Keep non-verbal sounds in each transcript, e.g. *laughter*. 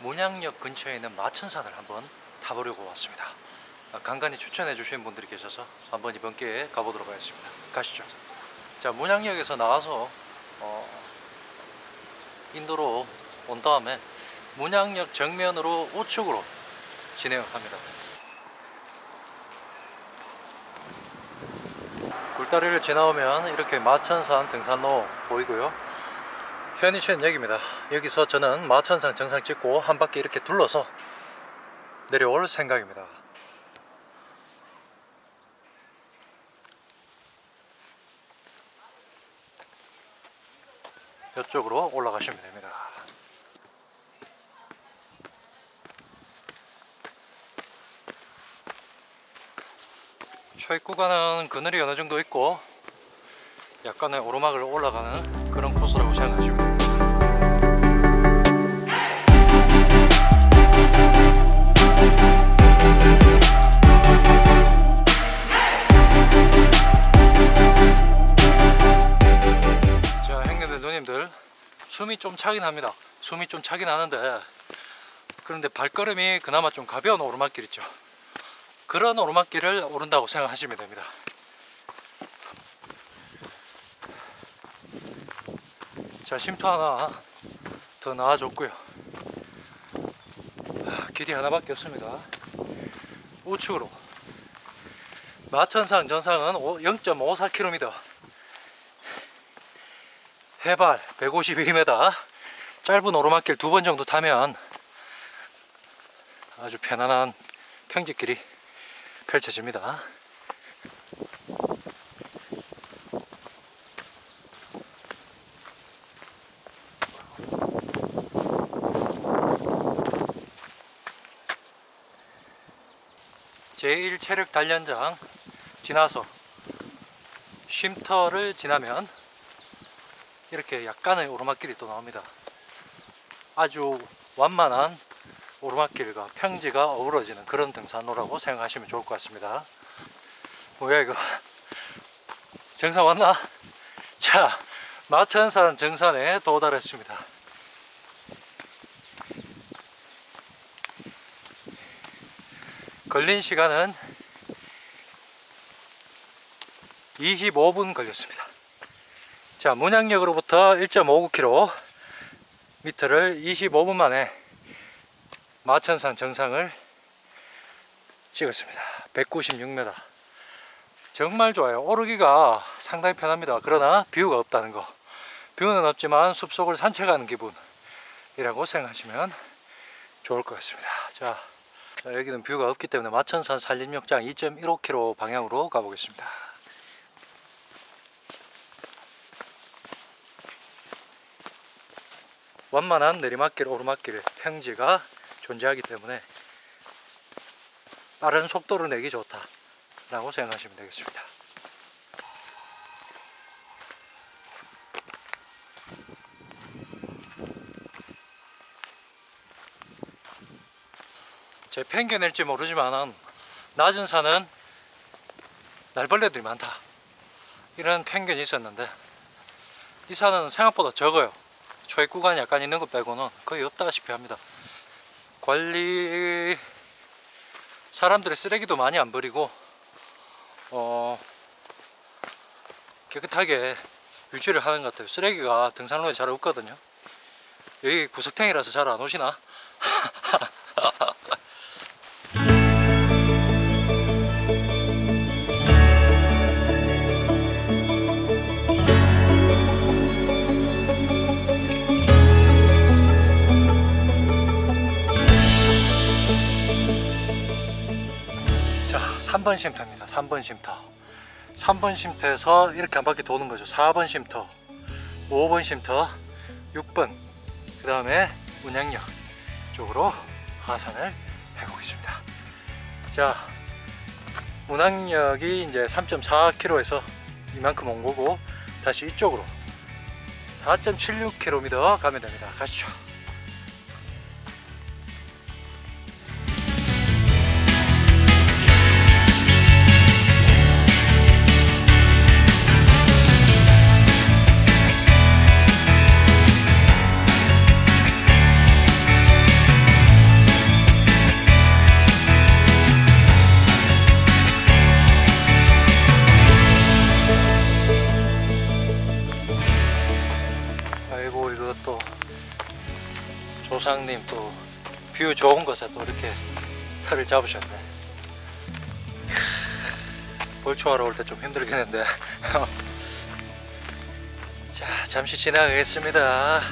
문양역 근처에 있는 마천산을 한번 타보려고 왔습니다. 아, 간간히 추천해 주신 분들이 계셔서 한번 이번 기회에 가보도록 하겠습니다. 가시죠. 자, 문양역에서 나와서 어, 인도로 온 다음에 문양역 정면으로 우측으로 진행을 합니다. 굴다리를 지나오면 이렇게 마천산 등산로 보이고요. 현이시는 여기입니다. 여기서 저는 마천산 정상 찍고 한 바퀴 이렇게 둘러서 내려올 생각입니다. 이쪽으로 올라가시면 됩니다. 초입 구간은 그늘이 어느 정도 있고 약간의 오르막을 올라가는 그런 코스라고 생각하시면 숨이 좀 차긴 합니다. 숨이 좀 차긴 하는데, 그런데 발걸음이 그나마 좀 가벼운 오르막길 있죠. 그런 오르막길을 오른다고 생각하시면 됩니다. 자, 쉼터 하나 더 나와줬고요. 아, 길이 하나밖에 없습니다. 우측으로. 마천산 전상은 0.54km. 해발 152m. 짧은 오르막길 두 번 정도 타면 아주 편안한 평지길이 펼쳐집니다. 제1체력 단련장 지나서 쉼터를 지나면 이렇게 약간의 오르막길이 또 나옵니다. 아주 완만한 오르막길과 평지가 어우러지는 그런 등산로라고 생각하시면 좋을 것 같습니다. 뭐야 이거 정상 왔나? 자 마천산 정산에 도달했습니다. 걸린 시간은 25분 걸렸습니다. 자 문양역으로부터 1.59km 미터를 25분 만에 마천산 정상을 찍었습니다. 196m. 정말 좋아요. 오르기가 상당히 편합니다. 그러나 뷰가 없다는 거. 뷰는 없지만 숲속을 산책하는 기분이라고 생각하시면 좋을 것 같습니다. 자, 자, 여기는 뷰가 없기 때문에 마천산 산림욕장 2.15km 방향으로 가보겠습니다. 완만한 내리막길, 오르막길, 평지가 존재하기 때문에 빠른 속도를 내기 좋다 라고 생각하시면 되겠습니다. 제 편견일지 모르지만 낮은 산은 날벌레들이 많다 이런 편견이 있었는데 이 산은 생각보다 적어요. 초입 구간이 약간 있는 것 빼고는 거의 없다시피 합니다. 관리 사람들의 쓰레기도 많이 안 버리고 어 깨끗하게 유지를 하는 것 같아요. 쓰레기가 등산로에 잘 없거든요. 여기 구석탱이라서 잘 안 오시나? *laughs* 3번 쉼터입니다. 3번 쉼터. 3번 쉼터에서 이렇게 한 바퀴 도는 거죠. 4번 쉼터, 5번 쉼터, 6번. 그 다음에 문양역 쪽으로 하산을 해보겠습니다. 자, 문양역이 이제 3.4km에서 이만큼 온 거고 다시 이쪽으로 4.76km 가면 됩니다. 가시죠. 사장님 또 뷰 좋은 곳에 또 이렇게 터를 잡으셨네. 크, 볼초하러 올 때 좀 힘들겠는데. *laughs* 자, 잠시 지나가겠습니다.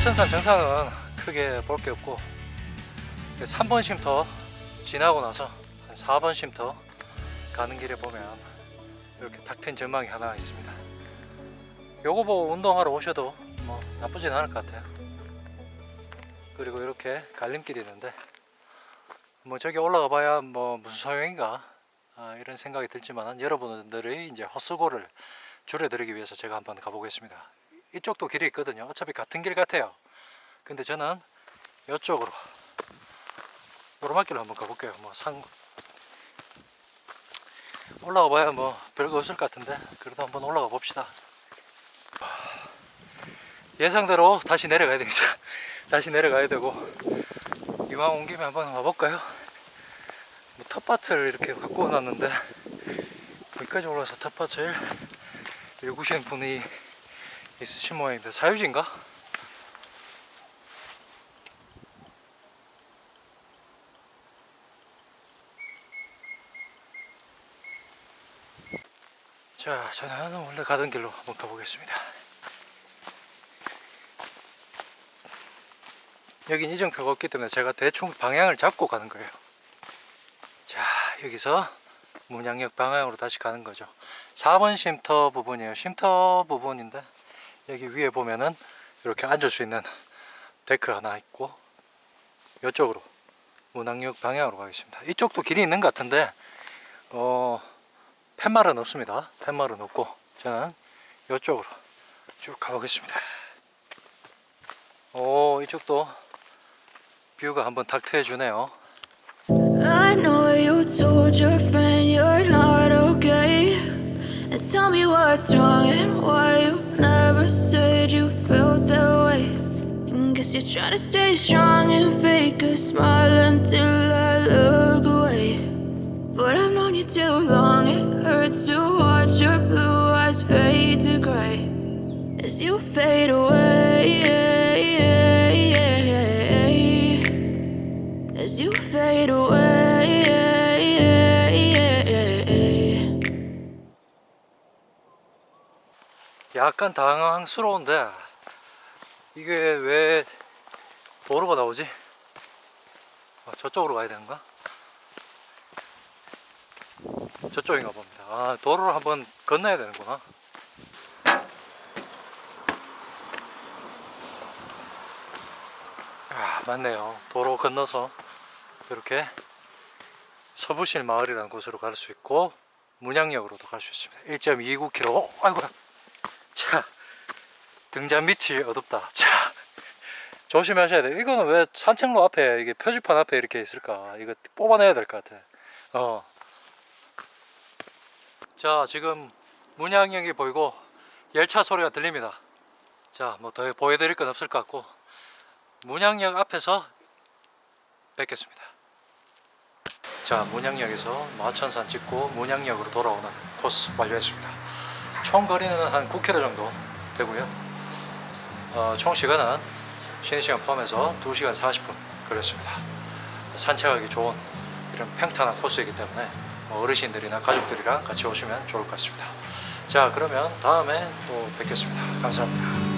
아, 마천산 정상은 크게 볼 게 없고 3번 쉼터 지나고 나서 한 4번 쉼터 가는 길에 보면 이렇게 탁 트인 전망이 하나 있습니다. 요거 보고 운동하러 오셔도 뭐 나쁘진 않을 것 같아요. 그리고 이렇게 갈림길이 있는데 뭐 저기 올라가 봐야 뭐 무슨 소용인가 아, 이런 생각이 들지만 여러분들의 이제 헛수고를 줄여드리기 위해서 제가 한번 가보겠습니다. 이쪽도 길이 있거든요. 어차피 같은 길 같아요. 근데 저는 이쪽으로 오르막길로 한번 가볼게요. 뭐 상 올라가 봐야 뭐 별거 없을 것 같은데 그래도 한번 올라가 봅시다. 예상대로 다시 내려가야 됩니다. *laughs* 다시 내려가야 되고 이왕 온 김에 한번 와볼까요? 뭐 텃밭을 이렇게 갖고 놨는데 여기까지 올라서 텃밭을 일구시는 분이 있으신 모양인데 사유지인가? 자, 저는 원래 가던 길로 한번 가보겠습니다. 여긴 이정표가 없기 때문에 제가 대충 방향을 잡고 가는 거예요. 자, 여기서 문양역 방향으로 다시 가는 거죠. 4번 쉼터 부분이에요. 쉼터 부분인데 여기 위에 보면은 이렇게 앉을 수 있는 데크 하나 있고 이쪽으로 문학역 방향으로 가겠습니다. 이쪽도 길이 있는 것 같은데 어 팻말은 없습니다. 팻말은 없고 저는 이쪽으로 쭉 가보겠습니다. 오 이쪽도 뷰가 한번 탁 트여주네요. I know you told your friend you're not okay. And tell me what's wrong and why you guess you're trying to stay strong and fake a smile until I look away. But I've known you too long, it hurts to watch your blue eyes fade to gray as you fade away. As you fade away. 약간 당황스러운데 이게 왜 도로가 나오지? 아, 저쪽으로 가야 되는가? 저쪽인가 봅니다. 아, 도로를 한번 건너야 되는구나. 아, 맞네요. 도로 건너서 이렇게 서부실 마을이라는 곳으로 갈 수 있고 문양역으로도 갈 수 있습니다. 1.29km. 어, 아이고야. 자, 등잔 밑이 어둡다. 자, 조심하셔야 돼요. 이거는 왜 산책로 앞에 이게 표지판 앞에 이렇게 있을까? 이거 뽑아내야 될 것 같아. 어. 자, 지금 문양역이 보이고 열차 소리가 들립니다. 자, 뭐 더 보여드릴 건 없을 것 같고 문양역 앞에서 뵙겠습니다. 자, 문양역에서 마천산 찍고 문양역으로 돌아오는 코스 완료했습니다. 총 거리는 한 9km 정도 되고요. 어, 총 시간은 쉬는 시간 포함해서 2시간 40분 걸렸습니다. 산책하기 좋은 이런 평탄한 코스이기 때문에 뭐 어르신들이나 가족들이랑 같이 오시면 좋을 것 같습니다. 자, 그러면 다음에 또 뵙겠습니다. 감사합니다.